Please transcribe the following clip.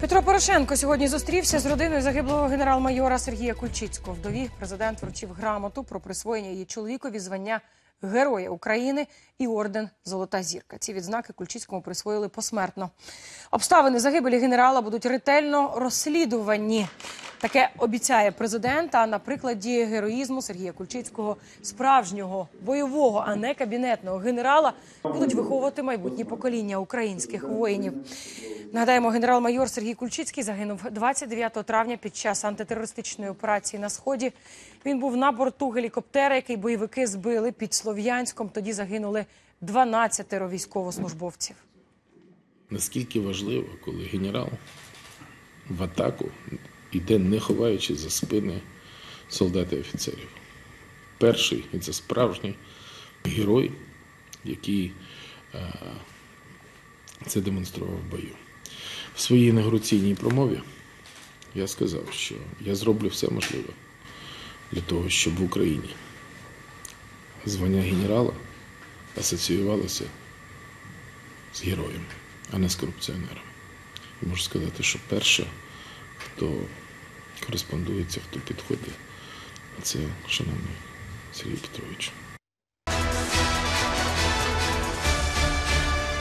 Петро Порошенко сьогодні зустрівся з родиною загиблого генерал-майора Сергія Кульчицького. Вдові президент вручив грамоту про присвоєння її чоловікові звання Героя України і орден Золота зірка. Ці відзнаки Кульчицькому присвоїли посмертно. Обставини загибелі генерала будуть ретельно розслідувані. Таке обіцяє президент. А на прикладі героїзму Сергія Кульчицького, справжнього бойового, а не кабінетного генерала, будуть виховувати майбутні покоління українських воїнів. Нагадаємо, генерал-майор Сергій Кульчицький загинув 29 травня під час антитерористичної операції на сході. Він був на борту гелікоптера, який бойовики збили під Слов'янськом. Тоді загинули 12 військовослужбовців. Наскільки важливо, коли генерал в атаку йде, не ховаючи за спини солдат і офіцерів. Перший і це справжній герой, який е, це демонстрував в бою. В своїй інаугураційній промові я сказав, що я зроблю все можливе для того, щоб в Україні звання генерала асоціювалося з героєм, а не з корупціонером. І можу сказати, що перше, хто кореспондується, хто підходить, це шановний Сергій Петрович.